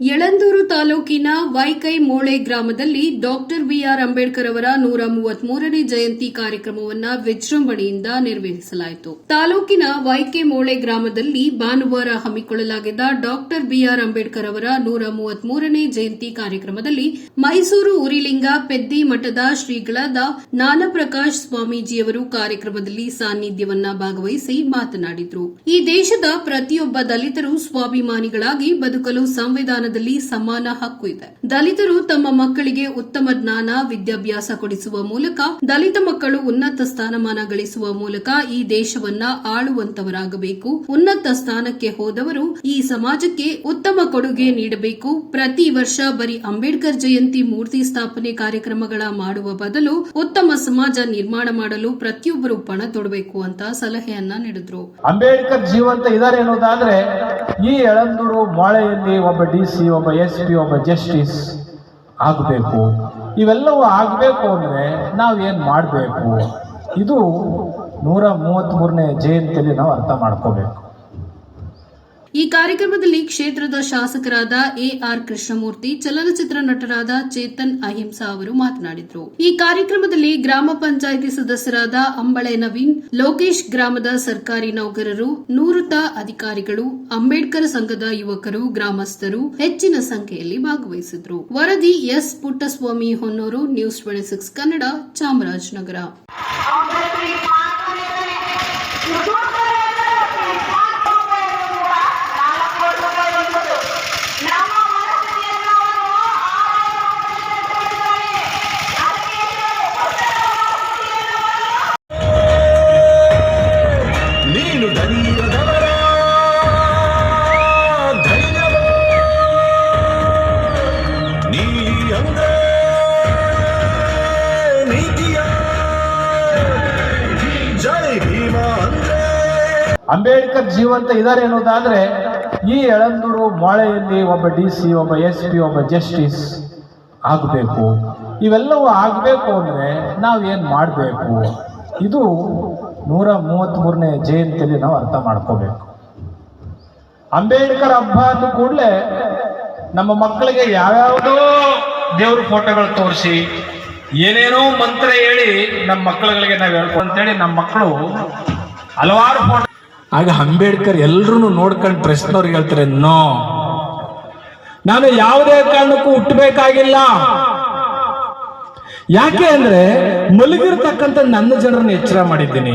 ಯಳಂದೂರು ತಾಲೂಕಿನ ವೈಕೈ ಮೋಳೆ ಗ್ರಾಮದಲ್ಲಿ doctor B R Ambedkar ಅವರ ನೂರ ಮೂವತ್ಮೂರನೇ ಜಯಂತಿ ಕಾರ್ಯಕ್ರಮವನ್ನ ವಿಜೃಂಭಣೆಯಿಂದ ನಿರ್ವಹಿಸಲಾಯಿತು ತಾಲೂಕಿನ ವೈಕೆ ಮೋಳೆ ಗ್ರಾಮದಲ್ಲಿ ಭಾನುವಾರ ಹಮ್ಮಿಕೊಳ್ಳಲಾಗಿದ್ದ ಡಾಕ್ಟರ್ ಬಿಆರ್ ಅಂಬೇಡ್ಕರ್ ಅವರ ನೂರ ಮೂವತ್ಮೂರನೇ ಜಯಂತಿ ಕಾರ್ಯಕ್ರಮದಲ್ಲಿ ಮೈಸೂರು ಉರಿಲಿಂಗ ಪೆದ್ದಿ ಮಠದ ಶ್ರೀಗಳಾದ ನಾನಪ್ರಕಾಶ್ ಸ್ವಾಮೀಜಿಯವರು ಕಾರ್ಯಕ್ರಮದಲ್ಲಿ ಸಾನ್ನಿಧ್ಯವನ್ನ ಭಾಗವಹಿಸಿ ಮಾತನಾಡಿದರು. ಈ ದೇಶದ ಪ್ರತಿಯೊಬ್ಬ ದಲಿತರು ಸ್ವಾಭಿಮಾನಿಗಳಾಗಿ ಬದುಕಲು ಸಂವಿಧಾನದಲ್ಲಿ ಸಮಾನ ಹಕ್ಕು ಇದೆ. ದಲಿತರು ತಮ್ಮ ಮಕ್ಕಳಿಗೆ ಉತ್ತಮ ಜ್ಞಾನ, ವಿದ್ಯಾಭ್ಯಾಸ ಕೊಡಿಸುವ ಮೂಲಕ, ದಲಿತ ಮಕ್ಕಳು ಉನ್ನತ ಸ್ಥಾನಮಾನ ಗಳಿಸುವ ಮೂಲಕ ಈ ದೇಶವನ್ನ ಆಳುವಂತವರಾಗಬೇಕು. ಉನ್ನತ ಸ್ಥಾನಕ್ಕೆ ಹೋದವರು ಈ ಸಮಾಜಕ್ಕೆ ಉತ್ತಮ ಕೊಡುಗೆ ನೀಡಬೇಕು. ಪ್ರತಿ ವರ್ಷ ಬರೀ ಅಂಬೇಡ್ಕರ್ ಜಯಂತಿ ಮೂರ್ತಿ ಸ್ಥಾಪನೆ ಕಾರ್ಯಕ್ರಮಗಳ ಮಾಡುವ ಬದಲು ಉತ್ತಮ ಸಮಾಜ ನಿರ್ಮಾಣ ಮಾಡಲು ಪ್ರತಿಯೊಬ್ಬರು ಪಣ ತೊಡಬೇಕು ಅಂತ ಸಲಹೆಯನ್ನ ನೀಡಿದ್ರು. ಅಂಬೇಡ್ಕರ್ ಜೀವಂತ ಇದಾರೆ ಅನ್ನೋದಾದ್ರೆ ಈ ಎಳಂದೂರು ಮಾಳೆಯಲ್ಲಿ ಒಬ್ಬ ಡಿ ಸಿ, ಒಬ್ಬ ಎಸ್ ಪಿ, ಒಬ್ಬ ಜಸ್ಟಿಸ್ ಆಗಬೇಕು. ಇವೆಲ್ಲವೂ ಆಗಬೇಕು ಅಂದರೆ ನಾವೇನು ಮಾಡಬೇಕು? ಇದು ನೂರ ಮೂವತ್ತ್ಮೂರನೇ ಜಯಂತಿಯಲ್ಲಿ ನಾವು ಅರ್ಥ ಮಾಡ್ಕೋಬೇಕು. ಈ ಕಾರ್ಯಕ್ರಮದಲ್ಲಿ ಕ್ಷೇತ್ರದ ಶಾಸಕರಾದ ಎಆರ್ ಕೃಷ್ಣಮೂರ್ತಿ, ಚಲನಚಿತ್ರ ನಟರಾದ ಚೇತನ್ ಅಹಿಂಸಾ ಅವರು ಮಾತನಾಡಿದರು. ಈ ಕಾರ್ಯಕ್ರಮದಲ್ಲಿ ಗ್ರಾಮ ಪಂಚಾಯಿತಿ ಸದಸ್ಯರಾದ ಅಂಬಳೆ ನವೀನ್, ಲೋಕೇಶ್ ಗ್ರಾಮದ ಸರ್ಕಾರಿ ನೌಕರರು, ನೂರುತ ಅಧಿಕಾರಿಗಳು, ಅಂಬೇಡ್ಕರ್ ಸಂಘದ ಯುವಕರು, ಗ್ರಾಮಸ್ಥರು ಹೆಚ್ಚಿನ ಸಂಖ್ಯೆಯಲ್ಲಿ ಭಾಗವಹಿಸಿದ್ರು ವರದಿ S Puttaswamy Honnur, news twenty six Kannada, Chamarajanagar. Ambedkar ಜೀವಂತ ಇದ್ದಾರೆ ಅನ್ನೋದಾದ್ರೆ ಈ ಎಳಂದೂರು ಮಾಳೆಯಲ್ಲಿ ಒಬ್ಬ ಡಿ ಸಿ, ಒಬ್ಬ ಎಸ್ ಪಿ, ಒಬ್ಬ ಜಸ್ಟಿಸ್ ಆಗಬೇಕು. ಇವೆಲ್ಲವೂ ಆಗಬೇಕು ಅಂದರೆ ನಾವೇನು ಮಾಡಬೇಕು? ಇದು ನೂರ ಮೂವತ್ತ್ಮೂರನೇ ಜಯಂತಿಯಲ್ಲಿ ನಾವು ಅರ್ಥ ಮಾಡ್ಕೋಬೇಕು. ಅಂಬೇಡ್ಕರ್ ಹಬ್ಬ ಅಂದ ಕೂಡಲೇ ನಮ್ಮ ಮಕ್ಕಳಿಗೆ ಯಾವ್ಯಾವುದೋ ದೇವ್ರ ಫೋಟೋಗಳು ತೋರಿಸಿ, ಏನೇನೋ ಮಂತ್ರ ಹೇಳಿ ನಮ್ಮ ಮಕ್ಕಳುಗಳಿಗೆ ನಾವು ಹೇಳ್ಕೊ ಅಂತೇಳಿ ನಮ್ಮ ಮಕ್ಕಳು ಹಲವಾರು ಫೋಟೋ ಆಗ ಅಂಬೇಡ್ಕರ್ ಎಲ್ಲರೂ ನೋಡ್ಕೊಂಡು ಪ್ರಶ್ನವ್ರಿಗೆ ಹೇಳ್ತಾರೆ, ನೋ. ನಾನು ಯಾವುದೇ ಕಾರಣಕ್ಕೂ ಹುಟ್ಟಬೇಕಾಗಿಲ್ಲ. ಯಾಕೆ ಅಂದ್ರೆ, ಮಲಗಿರ್ತಕ್ಕಂಥ ನನ್ನ ಜನರನ್ನು ಎಚ್ಚರ ಮಾಡಿದ್ದೀನಿ.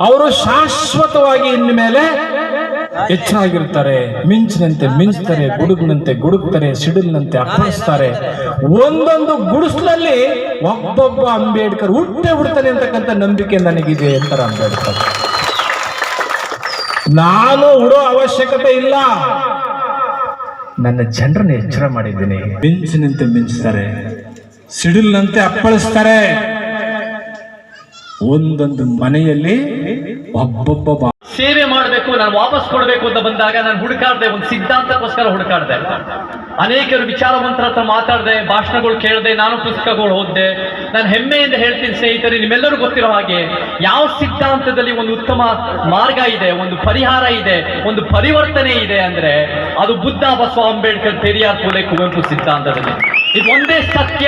ಅವರು ಶಾಶ್ವತವಾಗಿ ಇನ್ಮೇಲೆ ಎಚ್ಚರ ಆಗಿರ್ತಾರೆ ಮಿಂಚಿನಂತೆ ಮಿಂಚ್ತಾರೆ, ಗುಡುಗಿನಂತೆ ಗುಡುಕ್ತಾರೆ ಸಿಡಿಲಿನಂತೆ ಅಪ್ಪಳಿಸ್ತಾರೆ. ಒಂದೊಂದು ಗುಡಿಸ್ಲಲ್ಲಿ ಒಬ್ಬೊಬ್ಬ ಅಂಬೇಡ್ಕರ್ ಹುಟ್ಟೆ ಹುಡ್ತಾನೆ ಅಂತಕ್ಕಂಥ ನಂಬಿಕೆ ನನಗಿದೆ ಅಂತಾರೆ ಅಂಬೇಡ್ಕರ್. ನಾನು ಉಡೋ ಅವಶ್ಯಕತೆ ಇಲ್ಲ. ನನ್ನ ಜನರನ್ನ ಎಚ್ಚರ ಮಾಡಿದ್ದೀನಿ. ಮಿಂಚಿನಂತೆ ಮಿಂಚ್ತಾರೆ, ಸಿಡಿಲ್ನಂತೆ ಅಪ್ಪಳಿಸ್ತಾರೆ. ಒಂದೊಂದು ಮನೆಯಲ್ಲಿ ಒಬ್ಬೊಬ್ಬ ಸೇವೆ ಮಾಡಬೇಕು, ನಾನು ವಾಪಸ್ ಕೊಡಬೇಕು ಅಂತ ಬಂದಾಗ ನಾನು ಹುಡುಕಾಡ್ದೆ, ಒಂದು ಸಿದ್ಧಾಂತಕ್ಕೋಸ್ಕರ ಹುಡುಕಾಡ್ದೆ. ಅನೇಕರು ವಿಚಾರವಂತರ ಹತ್ರ ಮಾತಾಡಿದೆ, ಭಾಷಣಗಳು ಕೇಳಿದೆ, ನಾನು ಪುಸ್ತಕಗಳು ಓದಿದೆ. ನಾನು ಹೆಮ್ಮೆಯಿಂದ ಹೇಳ್ತೀನಿ ಸ್ನೇಹಿತರೆ, ನಿಮ್ಮೆಲ್ಲರೂ ಗೊತ್ತಿರೋ ಹಾಗೆ, ಯಾವ ಸಿದ್ಧಾಂತದಲ್ಲಿ ಒಂದು ಉತ್ತಮ ಮಾರ್ಗ ಇದೆ, ಒಂದು ಪರಿಹಾರ ಇದೆ, ಒಂದು ಪರಿವರ್ತನೆ ಇದೆ ಅಂದ್ರೆ, ಅದು ಬುದ್ಧ ಬಸವ ಅಂಬೇಡ್ಕರ್, ಪೆರಿಯಾರ್ ಪೂಲೆ ಕುವೆಂಪು ಸಿದ್ಧಾಂತದಲ್ಲಿ. ಇದು ಒಂದೇ ಸತ್ಯ,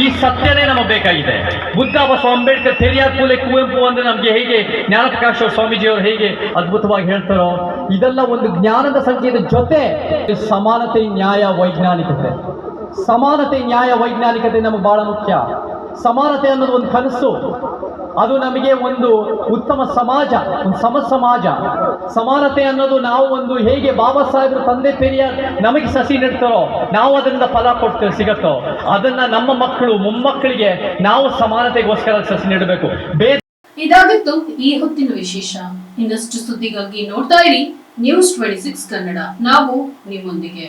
ಈ ಸತ್ಯನೇ ನಮಗೆ ಬೇಕಾಗಿದೆ. ಬುದ್ಧ ಬಸವ ಅಂಬೇಡ್ಕರ್ ಪೆರಿಯಾರ್ ಪುಲೆ ಕುವೆಂಪು ಅಂದ್ರೆ ನಮಗೆ ಹೇಗೆ, ಜ್ಞಾನಪ್ರಕಾಶ ಸ್ವಾಮೀಜಿ ಅವರು ಹೇಗೆ ಅದ್ಭುತವಾಗಿ ಹೇಳ್ತಾರೋ, ಇದೆಲ್ಲ ಒಂದು ಜ್ಞಾನದ ಸಂಖ್ಯೆಯ ಜೊತೆ ಸಮಾನತೆ, ನ್ಯಾಯ, ವೈಜ್ಞಾನಿಕತೆ. ಸಮಾನತೆ, ನ್ಯಾಯ, ವೈಜ್ಞಾನಿಕತೆ ನಮಗೆ ಬಹಳ ಮುಖ್ಯ. ಸಮಾನತೆ ಅನ್ನೋದು ಒಂದು ಕನಸು. ಅದು ನಮಗೆ ಒಂದು ಉತ್ತಮ ಸಮಾಜ, ಒಂದು ಸಮ ಸಮಾಜ. ಸಮಾನತೆ ಅನ್ನೋದು ನಾವು ಒಂದು ಹೇಗೆ ಬಾಬಾ ಸಾಹೇಬರು ತಂದೆ ಪೆರಿಯ ನಮಗೆ ಸಸಿ ನೆಡ್ತಾರೋ, ನಾವು ಅದರಿಂದ ಫಲ ಕೊಡ್ತೇವೆ ಸಿಗತ್ತೋ. ಅದನ್ನ ನಮ್ಮ ಮಕ್ಕಳು, ಮೊಮ್ಮಕ್ಕಳಿಗೆ ನಾವು ಸಮಾನತೆಗೋಸ್ಕರ ಸಸಿ ನೆಡಬೇಕು. ಇದಾಗಿತ್ತು ಈ ಹೊತ್ತಿನ ವಿಶೇಷ. ಇನ್ನಷ್ಟು ಸುದ್ದಿಗಾಗಿ ನೋಡ್ತಾ ಇರಿ ನ್ಯೂಸ್ ಟ್ವೆಂಟಿ ಸಿಕ್ಸ್ ಕನ್ನಡ. ನಾವು ನಿಮ್ಮೊಂದಿಗೆ.